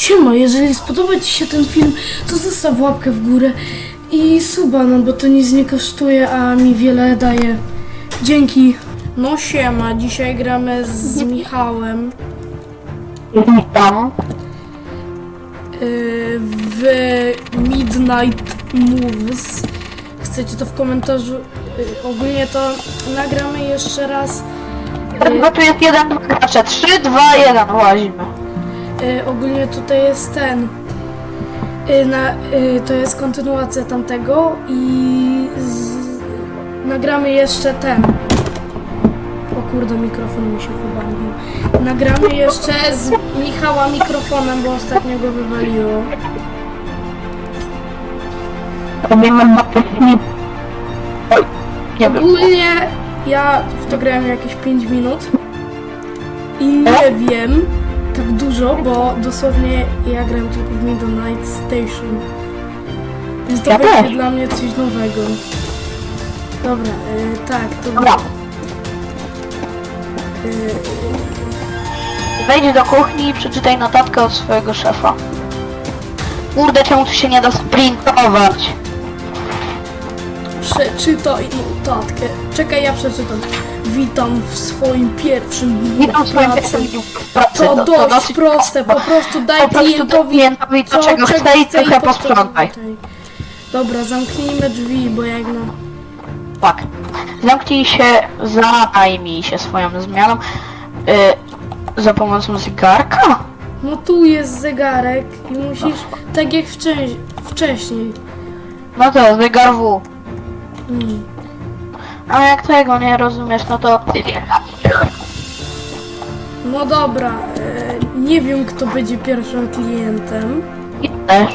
Siema, jeżeli spodoba Ci się ten film, to zostaw łapkę w górę i suba, no bo to nic nie kosztuje, a mi wiele daje. Dzięki. No siema, dzisiaj gramy z Michałem Witam. yy, w Midnight Moves. Chcecie to w komentarzu? Yy, ogólnie to nagramy jeszcze raz. Yy, Bo tu jest jeden, dwa, znaczy 3, 2, 1 łazimy. Y, ogólnie tutaj jest ten. Y, na, y, to jest kontynuacja tamtego i z, nagramy jeszcze ten. O kurde, mikrofon mi się wywalił. Nagramy jeszcze z Michała mikrofonem, bo ostatnio go wywaliło. Robimy mapy Oj, nie wiem. Ogólnie ja w to grałem jakieś 5 minut i nie wiem tak dużo, bo dosłownie ja grałem tylko w Midnight Station. Więc to Ja będzie też. dla mnie coś nowego. Dobra, y, tak, to Dobra, y, wejdź do kuchni i przeczytaj notatkę od swojego szefa. Kurde, czemu tu się nie da sprintować? przeczytaj notatkę. Czekaj, ja przeczytam. Witam w swoim pierwszym dniu Witam w swoim pracy. pierwszym dniu pracy. To To- to dość dosyć proste, po prostu daj Po prostu klientowi klientowi to, czego chce i trochę posprzątaj. Dobra, zamknijmy drzwi, bo jak no... Tak. Zamknij się, zajmij się swoją zmianą. Y, za pomocą zegarka? No tu jest zegarek i musisz, tak jak wcześ, wcześniej. No to zegar W. Mm. A jak tego nie rozumiesz, no to... No dobra, e, nie wiem kto będzie pierwszym klientem. I też.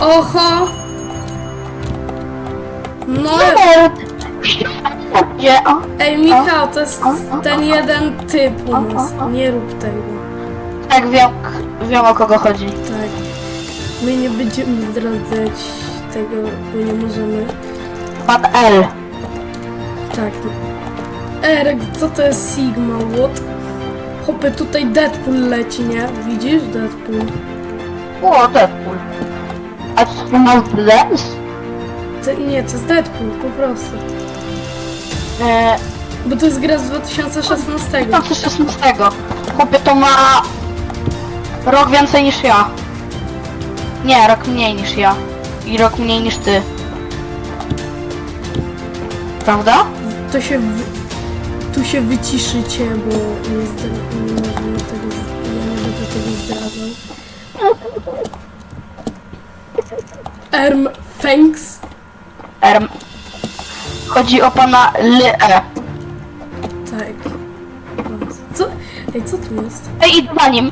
Oho! No, Gdzie? O, ej Michał, to jest ten jeden typ u nas. Nie rób tego. tak wiem, wiem o kogo chodzi. Tak. My nie będziemy zdradzać tego, bo nie możemy. Pan L. Tak. Erek, co to jest Sigma? What? Hopy, tutaj Deadpool leci, nie? Widzisz? Deadpool. O, Deadpool. A to ma lens? To, nie, to jest Deadpool, po prostu. E, Bo to jest gra z 2016. 2016. Chłopie to ma... Rok więcej niż ja. Nie, rok mniej niż ja. I rok mniej niż ty. Prawda? To się w... Tu się wyciszycie, bo nie, zdra... nie możemy tego... Ja nie będę tego zdradzał. Erm Thanks. Erm. Chodzi o pana Lee. Tak. Co? Ej, co tu jest? Ej, idź za nim.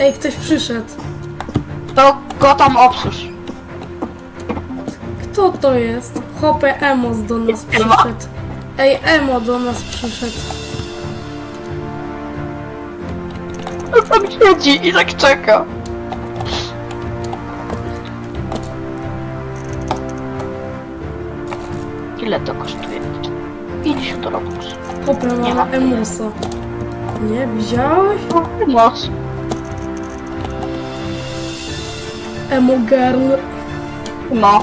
Ej, ktoś przyszedł. To go tam obsłuż. Kto to jest? Hopę Emos do nas przyszedł. Ej, Emo do nas przyszedł. On tam siedzi i tak czeka. Ile to kosztuje? 50 robux. Hopę Nie ma ma. Emosa. Nie, widziałeś? Moc. Emo Girl. No.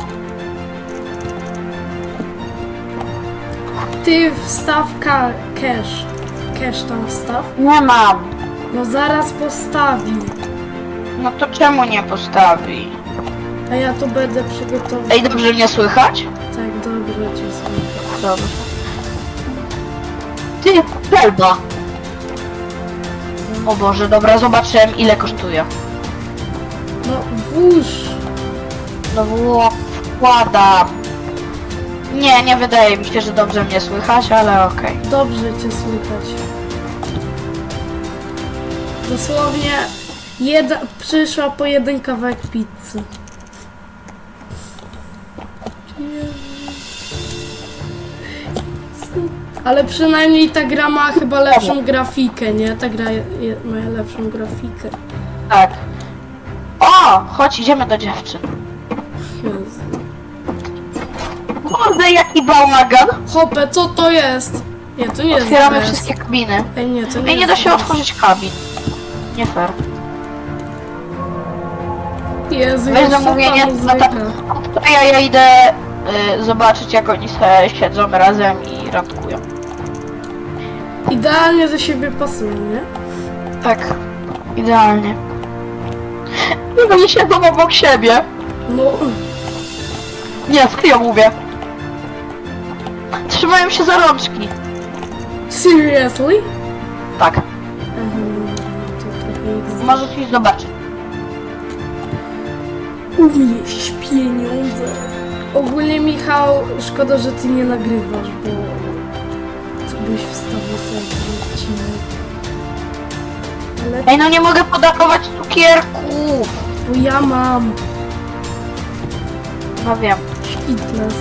Ty wstaw ka- cash. Cash tam wstaw. Nie mam. No zaraz postawi. No to czemu nie postawi? A ja tu będę przygotował. Ej, dobrze mnie słychać? Tak, dobrze cię słyszę. Dobrze. Ty, pelba. O Boże, dobra, zobaczyłem ile kosztuje. No włóż. No było, wkładam. Nie, nie wydaje mi się, że dobrze mnie słychać, ale okej. Dobrze cię słychać. Dosłownie jedna, przyszła po jeden kawałek pizzy. Ale przynajmniej ta gra ma chyba lepszą grafikę, nie? Ta gra je, je, ma lepszą grafikę. Tak. O, chodź, idziemy do dziewczyn. Kurde, jaki bałagan. Hopę, co to jest? Nie, to nie jest Otwieramy wszystkie kabiny. Ej, nie, to nie Ej, nie da jest się otworzyć kabin. Nie fair. Jezu, Weź jeszcze zamówienie, ta no muzyka. tak. To ja, ja idę y, zobaczyć jak oni se siedzą razem i randkują. Idealnie do siebie pasują, nie? Tak, idealnie. I oni siedzą obok siebie. No, Nie, serio mówię. Trzymają się za rączki. seriously? Tak, Mhm, to trochę ich możesz iść zobaczyć. Uwieść pieniądze. Ogólnie Michał, szkoda, że ty nie nagrywasz, bo co byś wstawił sobie odcinek. Ale Ej, no nie mogę podarować cukierków. bo ja mam No wiem. Szkitles.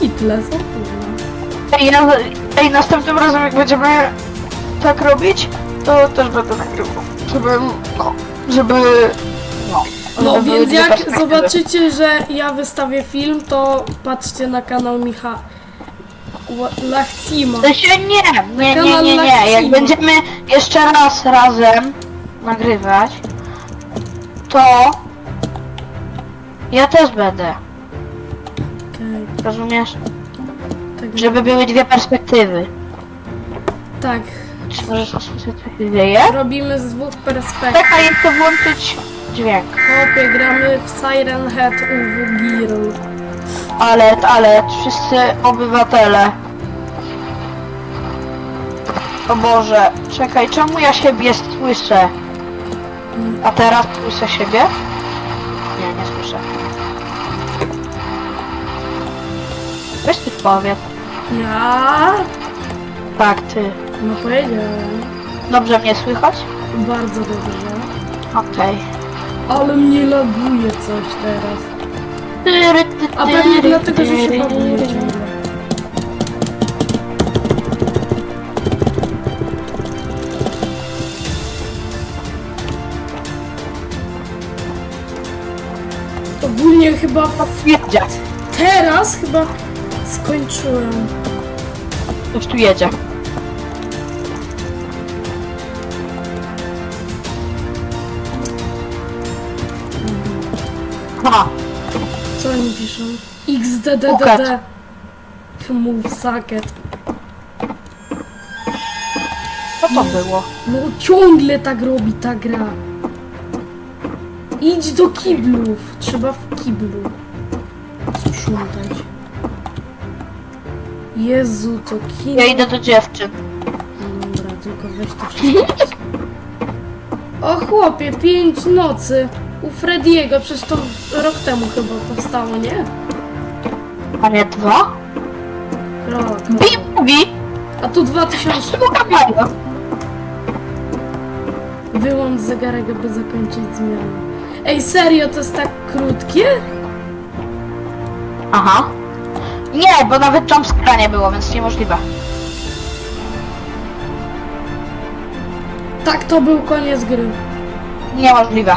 Szkitles, o kurwa. Ej, ja, ej, następnym razem jak będziemy tak robić, to też będę nagrywał. Żeby, no, żeby, no. No żeby były więc dwie jak perspektywy. zobaczycie, że ja wystawię film, to patrzcie na kanał Micha... Ła- Lachcima. W sensie nie, nie, nie, nie, nie. Jak będziemy jeszcze raz razem nagrywać, to ja też będę, rozumiesz? tak, Żeby były dwie perspektywy. tak. Czy może coś się dzieje? Robimy z dwóch perspektyw. Czekaj, chcę włączyć dźwięk. Chłopie, gramy w Siren Head UW Girl. Ale, ale, wszyscy obywatele. O Boże, czekaj, czemu ja siebie słyszę? A teraz słyszę siebie? Nie, nie słyszę. Powiedz. Ja? Tak, ty. No powiedziałem. Dobrze mnie słychać? Bardzo dobrze. Okej. Ale mnie laguje coś teraz. Tyry, ty, A pewnie tyry, dlatego, że się tyry, bawię tyry. ciągle. Ogólnie chyba Jedzie. teraz chyba skończyłem. Już tu jedzie. Ha, Co oni piszą? XDDDD. Move socket. co to było? No ciągle tak robi ta gra. Idź do kiblów. Trzeba w kiblu sprzątać. Jezu, to kino. Ja idę do dziewczyn. Dobra, tylko weź to wszystko. O chłopie, pięć nocy. U Frediego, przecież to rok temu chyba powstało, nie? A nie dwa? Rok. Bi mówi! A tu 2000. Słucha mają. Wyłącz zegarek, aby zakończyć zmianę. Ej, serio, to jest tak krótkie? Aha. Nie, bo nawet jumpscare nie było, więc niemożliwe. Tak, to był koniec gry. Niemożliwe.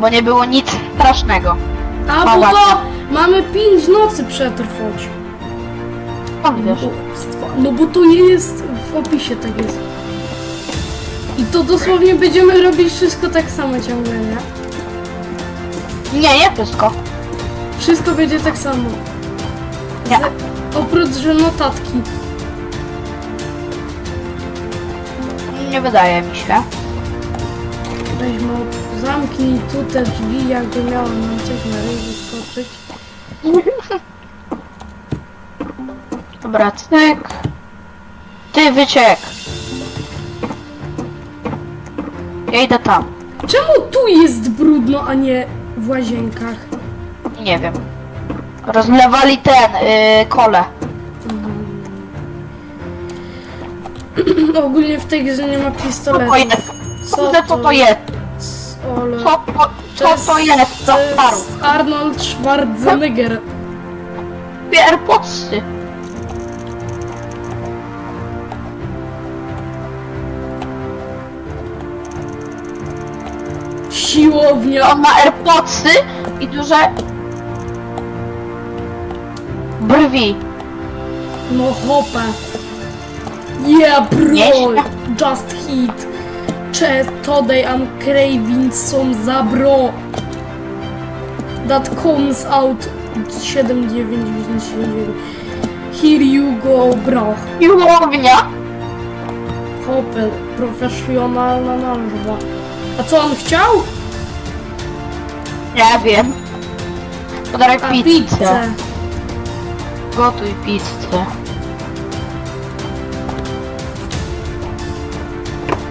Bo nie było nic strasznego. A, bo to mamy pięć nocy przetrwać. Skąd wiesz? Głupstwo. No bo to nie jest w opisie, tak jest. I to dosłownie będziemy robić wszystko tak samo ciągle, nie? Nie, nie wszystko. Wszystko będzie tak samo. Nie. Z, oprócz że notatki. Nie wydaje mi się. Weź mo, zamknij tu te drzwi, jakby miało nam coś na ryj wyskoczyć. Dobra, cyk. Ty wyciek. Ja idę tam. Czemu tu jest brudno, a nie w łazienkach? Nie wiem. Rozlewali ten, yy, kole. Ogólnie w tej grze nie ma pistoletu. Spokojnie. Kurde, co to jest? Ole. Co to, co to jest To paru? jest Arnold Schwarzenegger. AirPodsy. Siłownia. On ma AirPodsy i duże... drzwi. No hopę. Yeah bro! Nieźle. Just hit. Chest today I'm craving some za bro. That comes out 7999. Here you go bro. Siłownia. Hopę, profesjonalna nazwa. A co on chciał? Nie wiem. Podarek A pizzę. pizzę. Gotuj pizzę.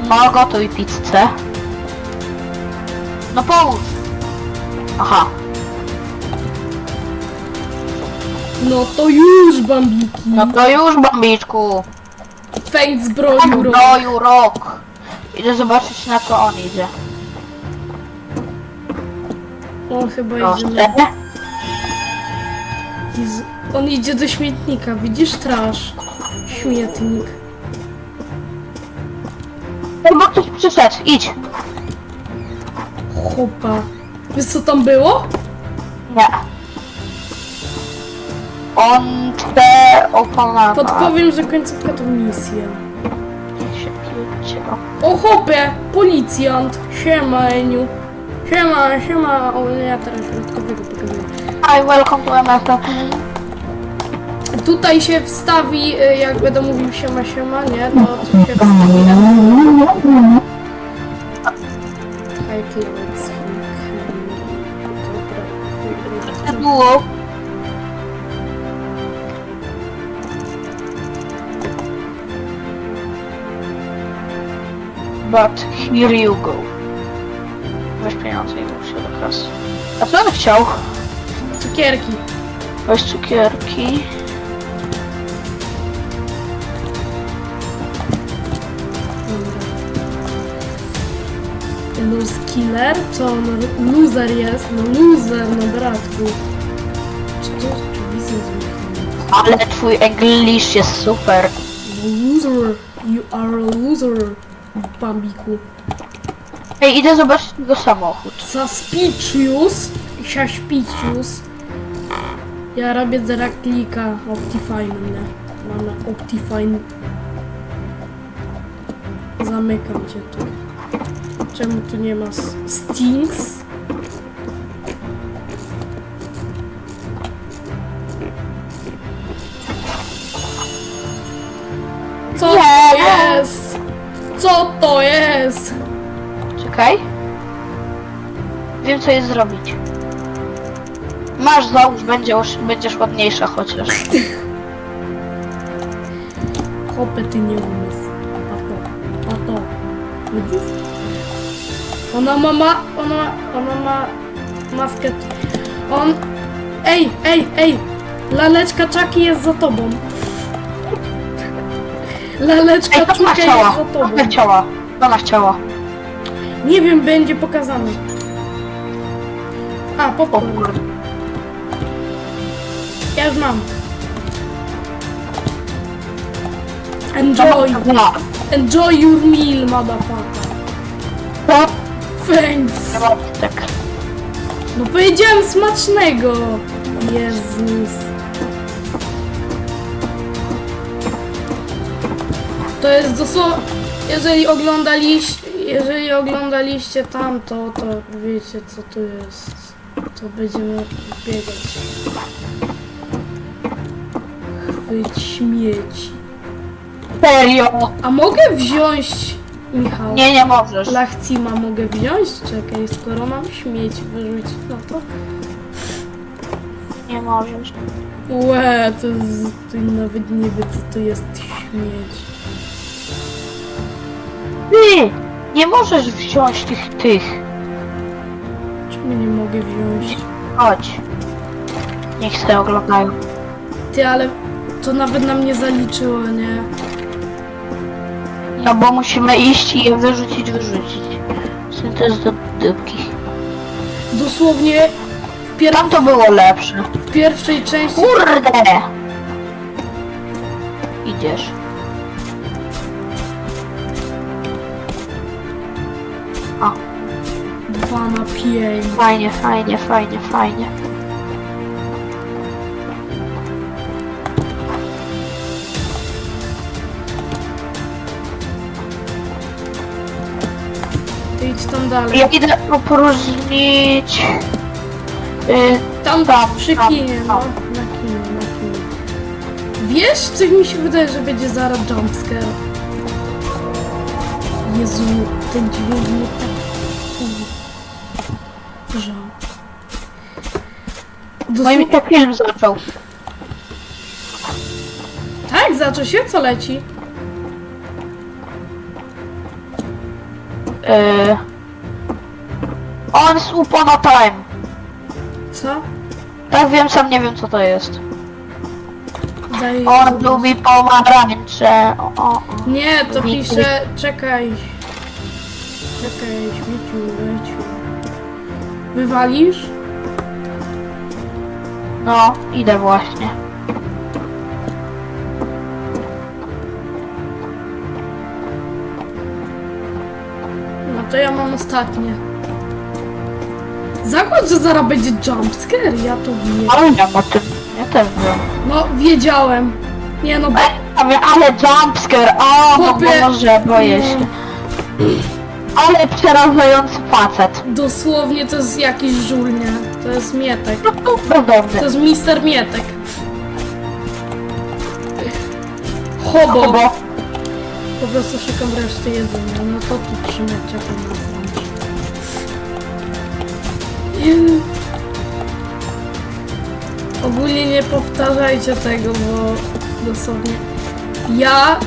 No, gotuj pizzę. No połóż. Aha. No to już bambiki. No to już, bambiczku. Thanks bro, Euro. Broju rok. Idę zobaczyć na co on idzie. On chyba idzie Proszę. na... Jezu, On idzie do śmietnika, widzisz trash? Śmietnik. Chyba ktoś przyszedł. Idź. Chopa. Wiesz co tam było? Nie. On chce opanama. Podpowiem, że końcówka to misja. O chopie! Policjant! Siema Eniu. Siema, siema. O ja teraz środkowego pokazuję. Hi, welcome to MSF. Tutaj się wstawi, y, jak będę mówił siema, siema, nie? To tu się wstawi. Clearance. Dobra. Było. But here you go. Weź pieniądze i mów się do kasy. A co on chciał? Cukierki. Weź cukierki. Dobra. Lose killer? Co on? Loser jest? No loser, no bratku. Czy to? Ale twój English jest super. No loser. You are a loser. Bambiku. Ej, idę zobaczyć jego samochód. Suspicious. Suspicious. Ja robię teraz klika Optifine, nie? Mamy Optifine. Zamykam cię tu. Czemu tu nie ma Stings? Czekaj. Wiem co jest zrobić. Masz załóż, będzie, będziesz ładniejsza chociaż. Chopy ty nie umysł. Pato, pato. Widzisz? Ona ma, ma, ona, ona ma maskę. On, ej, ej, ej. Laleczka czaki jest za tobą. Laleczka chciała. jest za To tobą. ona chciała. Ona chciała. Nie wiem, będzie pokazane. A, popcorn. Ja już mam. Enjoy. Enjoy your meal, motherfucker. To Thanks. tak. No powiedziałem smacznego! Jezus. To jest dosłownie... Jeżeli oglądaliście... Jeżeli oglądaliście tamto, to wiecie co tu jest. To będziemy biegać. Chwyć śmieci. Serio? A mogę wziąć... Michał. Nie, nie możesz. Lachcima mogę wziąć? Czekaj, skoro mam śmieć wyrzucić, no to... Nie możesz. Łe, to jest... Ty nawet nie wie co to jest śmieć. Ty! Nie możesz wziąć tych, tych. Czemu nie mogę wziąć? Chodź. Niech sobie oglądają. Ty, ale to nawet nam nie zaliczyło, nie? No bo musimy iść i je wyrzucić, wyrzucić. Jest do dupki. Dosłownie w, pier Tam to było lepsze. w pierwszej części... Kurde! Idziesz. Fajnie, fajnie, fajnie, fajnie. Idź tam dalej. Ja idę opróżnić... Yy, tam, tam, przy tam, kinie, no. Na kinie, na kinie. Wiesz, czy mi się wydaje, że będzie zaraz jumpscare? Jezu, ten dźwięk mnie tak Żal. no i mi Dosł- tak film zaczął. tak, zaczął się, co leci? Y, Once Upon a Time. Co? Tak wiem, sam nie wiem co to jest. Daj On lubi pomarańcze. O, o, o. Nie, to Lubi- pisze... Czekaj. Czekaj, śmieciu. Wywalisz? No, idę właśnie. No to ja mam ostatnie. Zakład, że zaraz będzie jumpscare, ja to wiem. Ale wiem o tym. Ja też wiem. No, wiedziałem. Nie no, bo... Ale, ale jumpscare, o, no Chłopie. może, boję się. Ale przerażający facet. Dosłownie to jest jakiś żul, nie? To jest Mietek. No to bezdomny. To jest Mister Mietek. Hobo. Chyba. Po prostu szukam reszty jedzenia. No to tu trzymać czekam na. Ogólnie nie powtarzajcie tego, bo dosłownie ja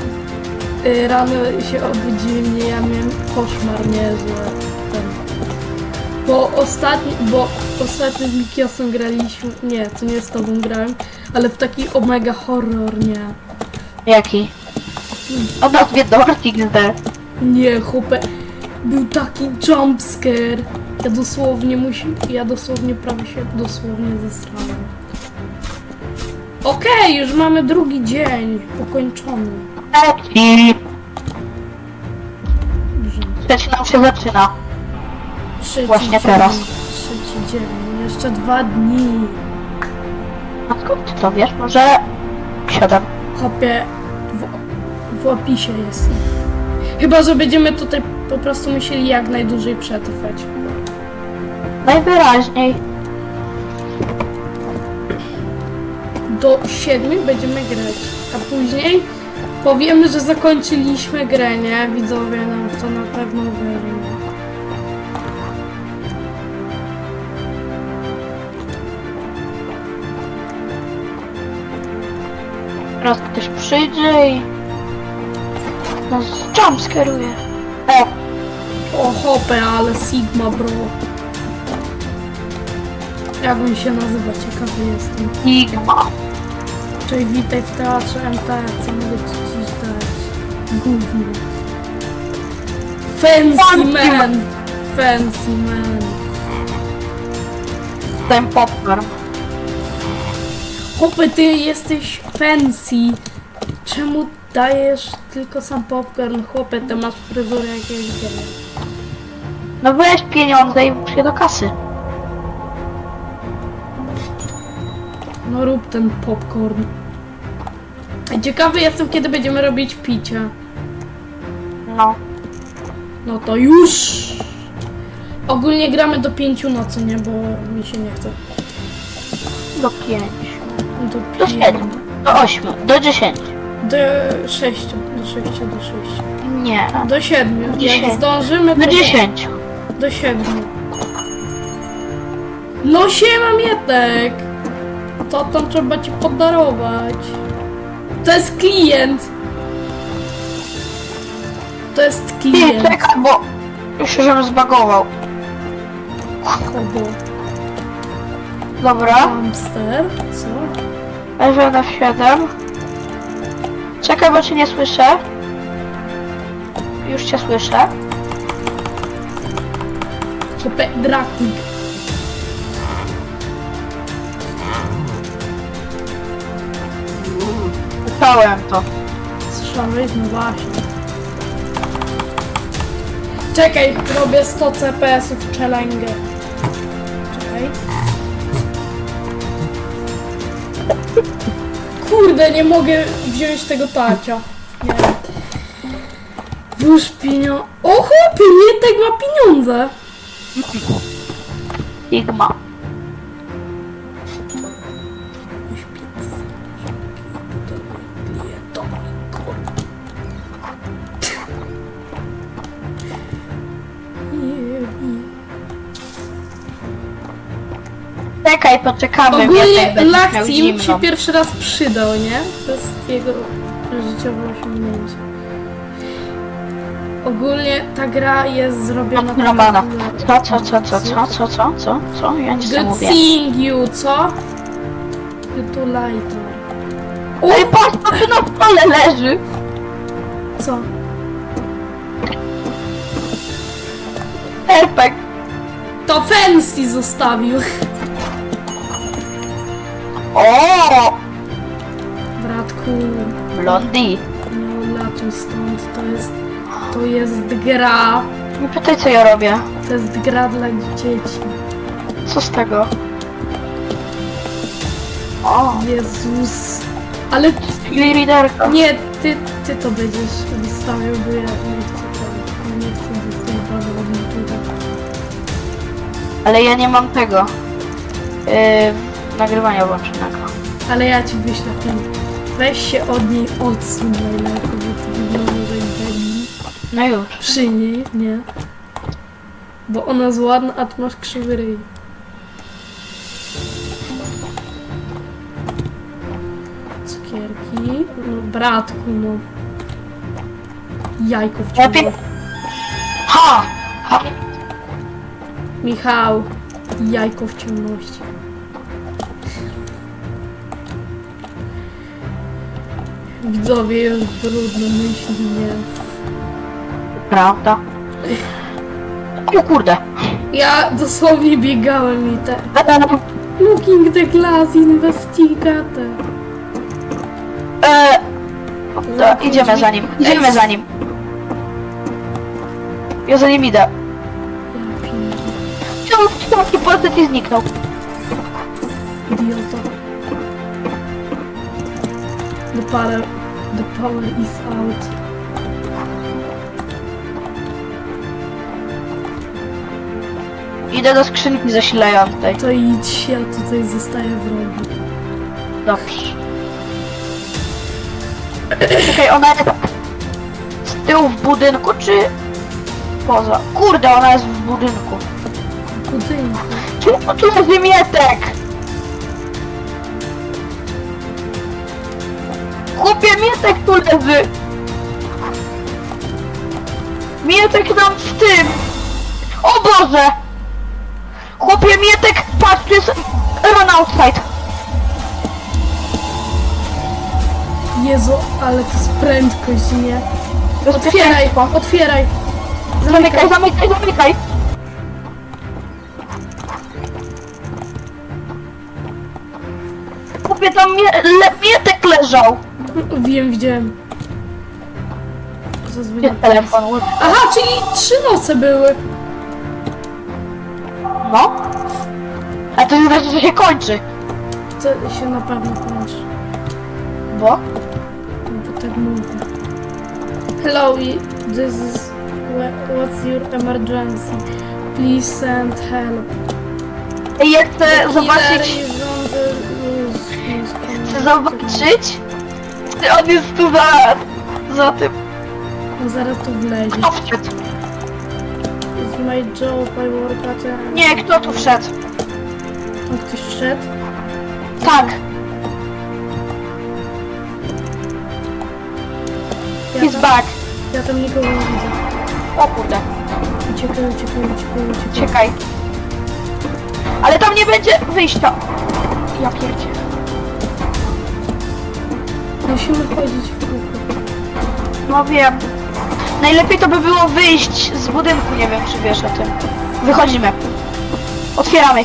y, rano się obudziłem, nie, ja miałem koszmar, nie, że ten... Bo ostatni, bo ostatnio z Mikiosem graliśmy, nie, to nie z tobą grałem, ale w taki omega horror, nie. Jaki? O nazwie Dorothy XD. Nie, chłopie, był taki jumpscare. Ja dosłownie musi, ja dosłownie prawie się dosłownie zesrałem. Okej, już mamy drugi dzień ukończony. Dobrze. Trzeci nam się zaczyna. Trzeci Właśnie dzień, teraz. Trzeci dzień, jeszcze dwa dni. A skąd ty to wiesz? Może siedem. Chopie, w, w opisie jest. Chyba, że będziemy tutaj po prostu musieli jak najdłużej przetrwać. Najwyraźniej. do 7 będziemy grać, a później powiemy, że zakończyliśmy grę, nie? Widzowie nam w to na pewno wierzą. Teraz ktoś przyjdzie i nas jumpscaruje. E, O hopę, ale Sigma bro. Jak on się nazywa? Ciekawy jestem. Enigma. Cześć, witaj w teatrze MTR, co mogę ci? Gówno. Fancy Fancy man! Fancy man. Ten popcorn. Chłopie, ty jesteś fancy. Czemu dajesz tylko sam popcorn? Chłopie, ty masz fryzurę jakiegoś geja. No weź pieniądze i włóż je do kasy. No rób ten popcorn. Ciekawy jestem, kiedy będziemy robić picie. No. No to już! Ogólnie gramy do pięciu nocy, nie? Bo mi się nie chce. Do pięciu. Do, Do pię- siedmiu. Do ośmiu. Do dziesięciu. Do sześciu. Do sześciu, do sześciu. Nie. Do siedmiu. Jak Dziesięć. zdążymy, to Do dziesięciu. do siedmiu. No siema Mietek! To tam trzeba ci podarować. To jest klient! To jest Ty, klient. czekaj, bo już się żebym zbagował. Dobra. Hamster. Co? F7. Czekaj, bo cię nie słyszę. Już cię słyszę. Chopie, Draknik. Słyszałem to. Słyszałeś? No właśnie. Czekaj, robię 100 CPS-ów challenge. Czekaj. Kurde, nie mogę wziąć tego tacia. Nie. Włóż pieniądze. O chłopie, Mietek ma pieniądze. Sigma. Poczekamy. Ogólnie Mietek będzie miał Laksim zimno. się pierwszy raz przydał, nie? To jest jego życiowe osiągnięcie. Ogólnie ta gra jest zrobiona tak Romana. dla- Co, co, co, co, co, co, co, co, co? Ja nic nie Good mówię. seeing you, co? O, Ej, patrz, to tu na stole leży. co? Erpek. To Fancy zostawił. O, Bratku, Blondie. nie odlatuj stąd. To jest, to jest gra. Nie pytaj, co ja robię. To jest gra dla dzieci. Co z tego? O, Jezus. Ale readerka. nie, ty, ty to będziesz wystawiał, bo ja nie chcę tego. Ja nie chcę do YouTube. Ale ja nie mam tego. Yy, nagrywania włączonego. Ale ja ci wyślę film. Weź się od niej odsuń bo to wygląda. No już. Przy niej, nie? Bo ona jest ładna, a ty masz krzywy ryj. Cukierki. No bratku, no. Jajko w ciągu. Ha! ha. Michał. Jajko w ciemności. Widzowie już brudne myśli, nie? Prawda? O kurde. Ja dosłownie biegałem i te... Looking the glass investigator. E, to idziemy za nim. Idziemy za nim. Ja za nim idę. Czemu taki postać i zniknął? Idiota. The power, the power is out. Idę do skrzynki zasilającej. To idź, ja tutaj zostaję w rogu. Dobrze. Czekaj, ona jest z tyłu w budynku, czy poza? Kurde, ona jest w budynku. W budynku. Czemu tu jest wymietek? Chłopie, mietek tu leży! Mietek tam w tym! O Boże! Chłopie, mietek, patrz, tu jest run outside! Jezu, ale to jest prędkość, nie? Otwieraj, otwieraj. Zamykaj, zamykaj, zamykaj! Chłopie, tam mie le mietek leżał! Wiem, widziałem. Gdzie Zadzwoniłem. telefon? Aha, czyli trzy noce były. No. A to nie znaczy, że się kończy. To się na pewno kończy. Bo? No bo tak mówię. Hello, this is... wha- What's your emergency? Please send help. Ej, Ja chcę zobaczyć, chcę zobaczyć, czy on jest tu za, za tym. No zaraz tu wlezie. Kto wszedł? It's my job, I work at a... Nie, kto tu wszedł? Tam ktoś wszedł? Tak, Ja he's tam, back. ja tam nikogo nie widzę. O kurde, Uciekaj, uciekaj, uciekaj, uciekaj. czekaj. Ale tam nie będzie wyjścia. Ja pierdzie. Musimy chodzić w kółko. No wiem. Najlepiej to by było wyjść z budynku, nie wiem czy wiesz o tym. Wychodzimy. Otwieramy.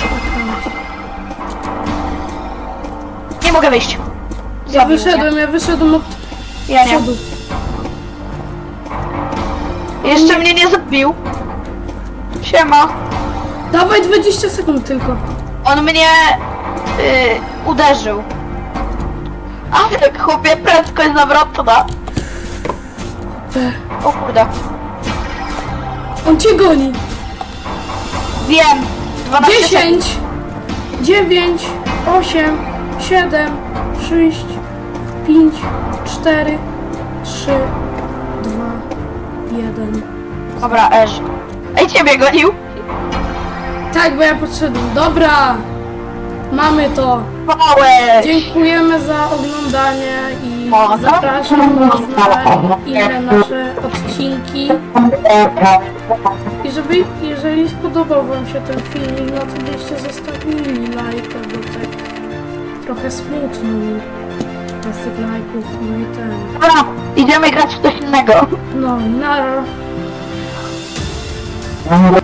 Nie mogę wyjść. Ja Zabił wyszedłem, ja wyszedłem od Mnie. Ja nie. przodu. Jeszcze mnie nie zabił. Siema. Dawaj 20 sekund tylko. On mnie y, uderzył. A tak chłopie, prędkość zawrotna. O kurde. On cię goni. Wiem. 12 sekund. 10, 9, 8, 7, 6, 5, 4, 3, 2, 1. Dobra, Eż. Ej, ciebie gonił. Tak, bo ja podszedłem. Dobra! Mamy to. Małeś. Dziękujemy za oglądanie i zapraszam Was na inne nasze odcinki. I żeby, jeżeli spodobał Wam się ten filmik, no to byście zostawili lajka, bo tak trochę smutno mi bez tych lajków, no i ten. Dobra, idziemy grać w coś innego. No i nara. Dobra.